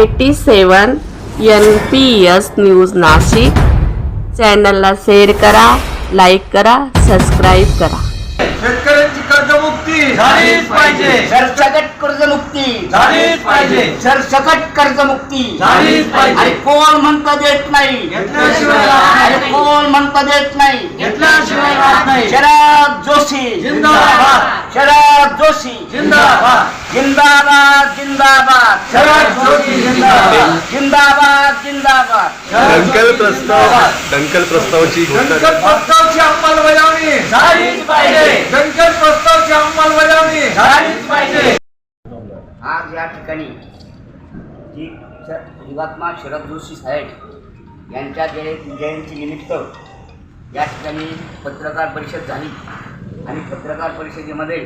Eighty seven N P S news Nashik. चॅनलला share करा like करा सबस्क्राईब करा. शेतकऱ्यांची कर्जमुक्ती झालीच पाहिजे. सरसकट कर्जमुक्ती. झालीच पाहिजे. सरसकट कर्जमुक्ती. झालीच पाहिजे. आणि कोण म्हणतं देत नाही? घेतल्याशिवाय राहत आणि नाही. कोण म्हणतं देत नाही? घेतल्याशिवाय राहत नाही. शरद जोशी. जिंदाबाद. शरद जोशी। जिंदाबाद। जिंदाबाद जिंदाबाद। शरद जोशी जिंदाबाद। जिंदाबाद जिंदाबाद। दंकल प्रस्ताव दंकल प्रस्तावाची घोषणा दंगल प्रस्तावची अंमलबजावणी। झालीच पाहिजे। दंगल प्रस्तावची अंमलबजावणी। झालीच पाहिजे। आज या ठिकाणी जी श- युगात्मा शरद जोशी साहेब यांच्या जय जयंतीनिमित्त या ठिकाणी पत्रकार परिषद झाली. आणि पत्रकार परिषदेमध्ये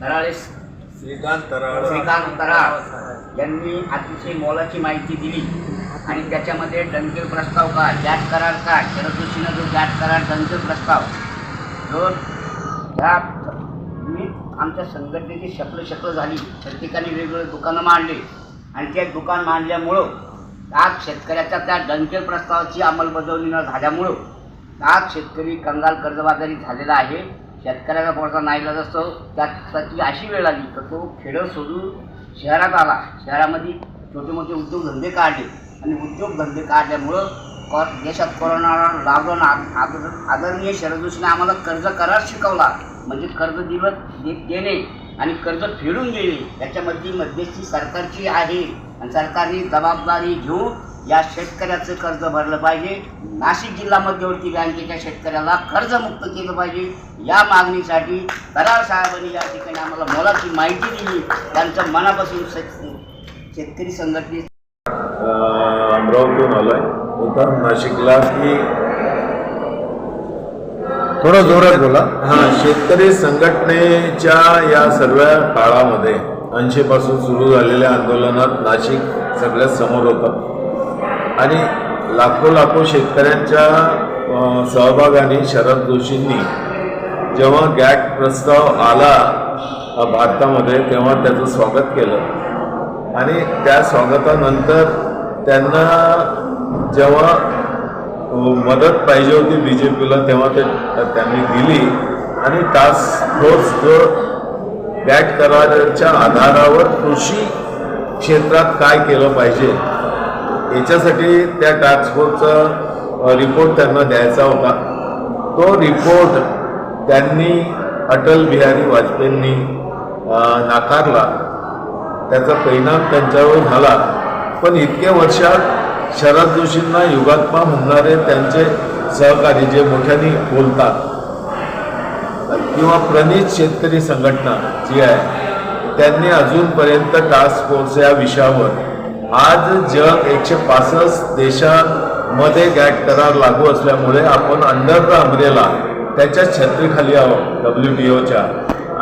कराळे श्रीकांत तराळ. श्रीकांत कराळ यांनी अतिशय मोलाची माहिती दिली. आणि त्याच्यामध्ये डंकेल प्रस्ताव का गॅट करार का शरद जोशीनं जो गॅट करार डंकेल प्रस्ताव जो या मी आमच्या संघटनेची शकलं शकलं झाली. प्रत्येकाने वेगवेगळे दुकानं मांडले. आणि ते दुकान मांडल्यामुळं आज शेतकऱ्याच्या त्या डंकेल प्रस्तावाची अंमलबजावणी न झाल्यामुळं आज शेतकरी कंगाल कर्जबाजारी झालेला आहे. शेतकऱ्याचा थोडासा नाही असतो त्याची अशी वेळ आली तर तो खेडं सोडून शहरात आला. शहरामध्ये छोटे मोठे उद्योगधंदे काढले आणि उद्योगधंदे काढल्यामुळं को देशात कोरोना लॉकडाऊन आद- आदरणीय शरद जोशीने आम्हाला कर्ज करार शिकवला. म्हणजे कर्ज दिलं दे देणे आणि कर्ज फेडून देणे याच्यामध्ये मध्यस्थी सरकारची आहे. आणि सरकारने जबाबदारी घेऊन या शेतकऱ्याचं कर्ज भरलं पाहिजे. नाशिक जिल्हा मध्यवर्ती बँकेच्या शेतकऱ्याला कर्जमुक्त केलं पाहिजे. या मागणीसाठी करार साहेबांनी या ठिकाणी आम्हाला मोलाची माहिती दिली. त्यांचं मनापासून शेत- शेतकरी संघटने अमरावतीहून आलोय? होता नाशिकला की थोडं जोरात बोला. हा शेतकरी संघटनेच्या या सर्व काळामध्ये ऐंशी पासून सुरू झालेल्या आंदोलनात नाशिक सगळ्यात समोर होतं. आणि लाखो लाखो शेतकऱ्यांच्या सहभागाने शरद जोशींनी जेव्हा गॅट प्रस्ताव आला भारतामध्ये तेव्हा त्याचं स्वागत केलं. आणि त्या स्वागतानंतर त्यांना जेव्हा मदत पाहिजे होती बी जे पीला तेव्हा ते त्यांनी दिली. आणि टास्क फोर्स जो गॅट कराराच्या आधारावर कृषी क्षेत्रात काय केलं पाहिजे याच्यासाठी त्या टास्क फोर्सचा रिपोर्ट त्यांना द्यायचा होता. तो रिपोर्ट त्यांनी अटल बिहारी वाजपेयींनी नाकारला. त्याचा परिणाम त्यांच्यावर झाला. पण इतके वर्षात शरद जोशींना युगात्मा म्हणणारे त्यांचे सहकारी जे मोठ्याने बोलतात किंवा प्रणित शेतकरी संघटना जी आहे त्यांनी अजूनपर्यंत टास्क फोर्स या विषयावर आज जग एकशे पासष्ट देशांमध्ये गॅट करार लागू असल्यामुळे आपण अंडर द अम्ब्रेला त्याच्या छत्रीखाली आहोत डब्ल्यू टी ओच्या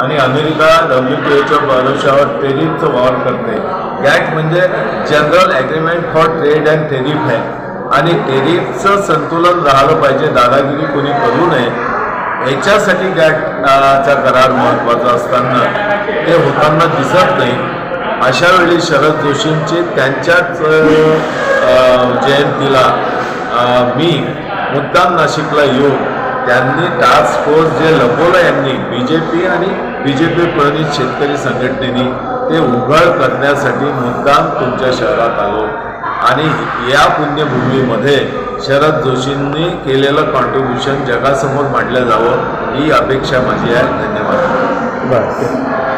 आणि अमेरिका डब्ल्यू टी ओच्या भरोशावर टेरिफचं वॉर करते. गॅट म्हणजे general agreement for trade and tariff आहे. आणि टेरिफचं संतुलन राहिलं पाहिजे दादागिरी कोणी करू नये याच्यासाठी गॅटचा करार महत्त्वाचा असताना ते होताना दिसत नाही. अशा वेळी शरद जोशींचे त्यांच्याच जयंतीला मी मुद्दाम नाशिकला येऊन त्यांनी टास्क फोर्स जे लपवलं यांनी बी जे पी आणि बी जे पी प्रणित शेतकरी संघटनेनी ते उघड करण्यासाठी मुद्दाम तुमच्या शहरात आलो. आणि या पुण्यभूमीमध्ये शरद जोशींनी केलेलं कॉन्ट्रीब्युशन जगासमोर मांडलं जावं ही अपेक्षा माझी आहे. धन्यवाद. बरं.